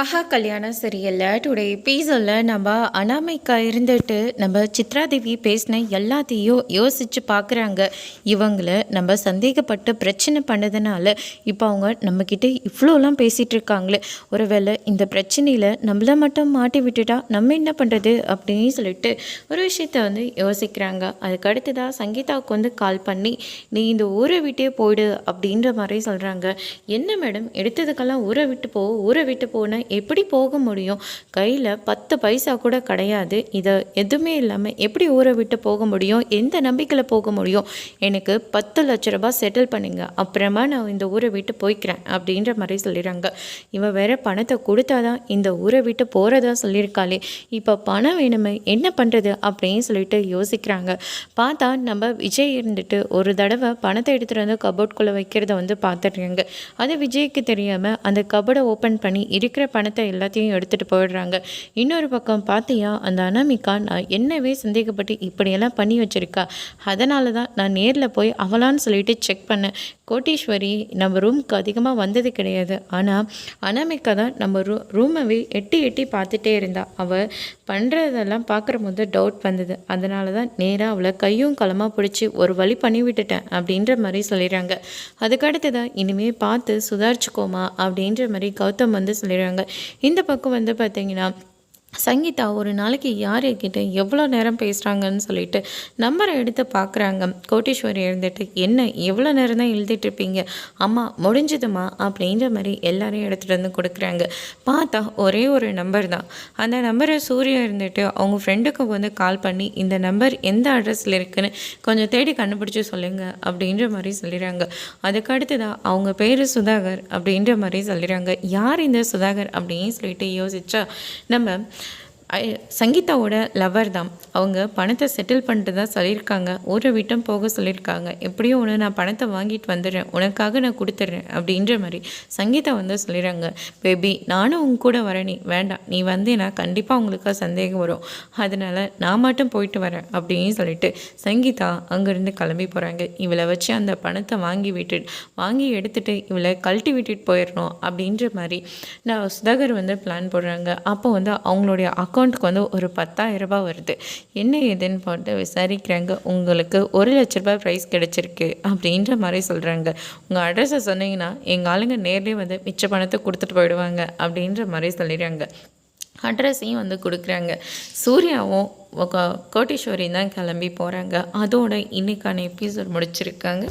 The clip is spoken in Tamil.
ஆஹா கல்யாணம் சரியில்லை. டுடே எபிசோடில் நம்ம அனாமிக்கா இருந்துட்டு நம்ம சித்ராதேவி பேசின எல்லாத்தையும் யோசித்து பார்க்குறாங்க இவங்கள நம்ம சந்தேகப்பட்டு பிரச்சனை பண்ணதுனால இப்போ அவங்க நம்மக்கிட்ட இவ்வளோலாம் பேசிகிட்டு இருக்காங்களே. ஒருவேளை இந்த பிரச்சனையில் நம்மள மட்டும் மாட்டி விட்டுட்டா நம்ம என்ன பண்ணுறது அப்படின்னு சொல்லிட்டு ஒரு விஷயத்த வந்து யோசிக்கிறாங்க. அதுக்கு அடுத்ததாக சங்கீதாவுக்கு வந்து கால் பண்ணி நீ இந்த ஊரை விட்டே போயிடு அப்படின்ற மாதிரி சொல்கிறாங்க என்ன மேடம் எடுத்ததுக்கெல்லாம் ஊரை விட்டு போ ஊரை விட்டு போன எப்படி போக முடியும்? கையில் பத்து பைசா கூட கிடையாது. இதை எதுவுமே இல்லாமல் எப்படி ஊரை விட்டு போக முடியும்? எந்த நம்பிக்கையில் போக முடியும்? எனக்கு பத்து லட்ச ரூபாய் செட்டில் பண்ணுங்க. அப்புறமா நான் இந்த ஊரை விட்டு போய்க்கிறேன் அப்படின்ற மாதிரி சொல்லிடுறாங்க. இவன் வேற பணத்தை கொடுத்தாதான் இந்த ஊரை விட்டு போகிறதா சொல்லியிருக்காளே. இப்போ பணம் வேணுமே என்ன பண்ணுறது அப்படின்னு சொல்லிட்டு யோசிக்கிறாங்க. பார்த்தா நம்ம விஜய் இருந்துட்டு ஒரு தடவை பணத்தை எடுத்துகிட்டு வந்து கபோர்ட்குள்ளே வைக்கிறத வந்து பார்த்துட்றாங்க அது விஜய்க்கு தெரியாமல் அந்த கபோர்டை ஓப்பன் பண்ணி இருக்கிற பணத்தை எல்லாத்தையும் எடுத்துகிட்டு போயிடுறாங்க. இன்னொரு பக்கம் பார்த்தியா அந்த அனாமிகா நான் என்னவே சந்தேகப்பட்டு இப்படியெல்லாம் பண்ணி வச்சுருக்கா. அதனால தான் நான் நேரில் போய் அவளான்னு சொல்லிட்டு செக் பண்ணேன். கோட்டீஸ்வரி நம்ம ரூம்க்கு அதிகமாக வந்தது கிடையாது. ஆனால் அனாமிக்கா தான் நம்ம ரூ ரூமவே எட்டி எட்டி பார்த்துட்டே இருந்தா. அவள் பண்ணுறதெல்லாம் பார்க்குற போது டவுட் வந்தது. அதனால தான் நேராக அவளை கையும் களமாக பிடிச்சி ஒரு வழி பண்ணி விட்டுட்டேன் அப்படின்ற மாதிரி சொல்லிடுறாங்க. அதுக்கடுத்து தான் இனிமேல் பார்த்து சுதாரிச்சுக்கோமா அப்படின்ற மாதிரி கௌதம் வந்து சொல்லிடுறாங்க. இந்த பக்கம் வந்து பார்த்தீங்கன்னா சங்கீதா ஒரு நாளைக்கு யார் கிட்ட எவ்வளோ நேரம் பேசுகிறாங்கன்னு சொல்லிட்டு நம்பரை எடுத்து பார்க்குறாங்க கோட்டீஸ்வரி எழுந்துட்டு என்ன எவ்வளோ நேரம் தான் எழுதிட்டுருப்பீங்க அம்மா முடிஞ்சதுமா? அப்படின்ற மாதிரி எல்லாரையும் எடுத்துகிட்டு வந்து கொடுக்குறாங்க. பார்த்தா ஒரே ஒரு நம்பர் தான். அந்த நம்பரை சூர்யா இருந்துட்டு அவங்க ஃப்ரெண்டுக்கு வந்து கால் பண்ணி இந்த நம்பர் எந்த அட்ரஸில் இருக்குதுன்னு கொஞ்சம் தேடி கண்டுபிடிச்சி சொல்லுங்கள் அப்படின்ற மாதிரி சொல்லிடுறாங்க. அதுக்கடுத்து தான் அவங்க பேர் சுதாகர் அப்படின்ற மாதிரி சொல்லிடுறாங்க. யார் இந்த சுதாகர்? அப்படின்னு சொல்லிட்டு யோசிச்சா நம்ம சங்கீதாவோட லவர் தான். அவங்க பணத்தை செட்டில் பண்ணிட்டு தான் சொல்லியிருக்காங்க. ஊரை விட்டம் போக சொல்லியிருக்காங்க. எப்படியும் ஒன்று நான் பணத்தை வாங்கிட்டு வந்துடுறேன். உனக்காக நான் கொடுத்துட்றேன் அப்படின்ற மாதிரி சங்கீதா வந்து சொல்லிடுறாங்க. பேபி நானும் உங்க கூட வரேன் வேண்டாம். நீ வந்தேன்னா கண்டிப்பாக உங்களுக்கு சந்தேகம் வரும். அதனால் நான் மட்டும் போயிட்டு வரேன். அப்படின்னு சொல்லிட்டு சங்கீதா அங்கேருந்து கிளம்பி போகிறாங்க இவளை வச்சு அந்த பணத்தை வாங்கி விட்டுட்டு வாங்கி எடுத்துகிட்டு இவளை கழட்டி விட்டுட்டு போயிடணும். அப்படின்ற மாதிரி நான் சுதாகர் வந்து பிளான் போடுறாங்க. அப்போ வந்து அவங்களுடைய அக்கௌண்ட் அக்கௌண்ட்டுக்கு வந்து ஒரு பத்தாயிரம் ரூபாய் வருது. என்ன ஏதுன்னு போட்டு விசாரிக்கிறாங்க. உங்களுக்கு ஒரு லட்ச ரூபாய் ப்ரைஸ் கிடச்சிருக்கு அப்படின்ற மாதிரி சொல்கிறாங்க உங்கள் அட்ரஸை சொன்னீங்கன்னா எங்கள் ஆளுங்க நேர்லேயே வந்து மிச்ச பணத்தை கொடுத்துட்டு போயிடுவாங்க அப்படின்ற மாதிரி சொல்லிடுறாங்க. அட்ரஸையும் வந்து கொடுக்குறாங்க. சூர்யாவும் கோட்டீஸ்வரி தான் கிளம்பி போகிறாங்க அதோட இன்றைக்கான எபிசோட் முடிச்சிருக்காங்க.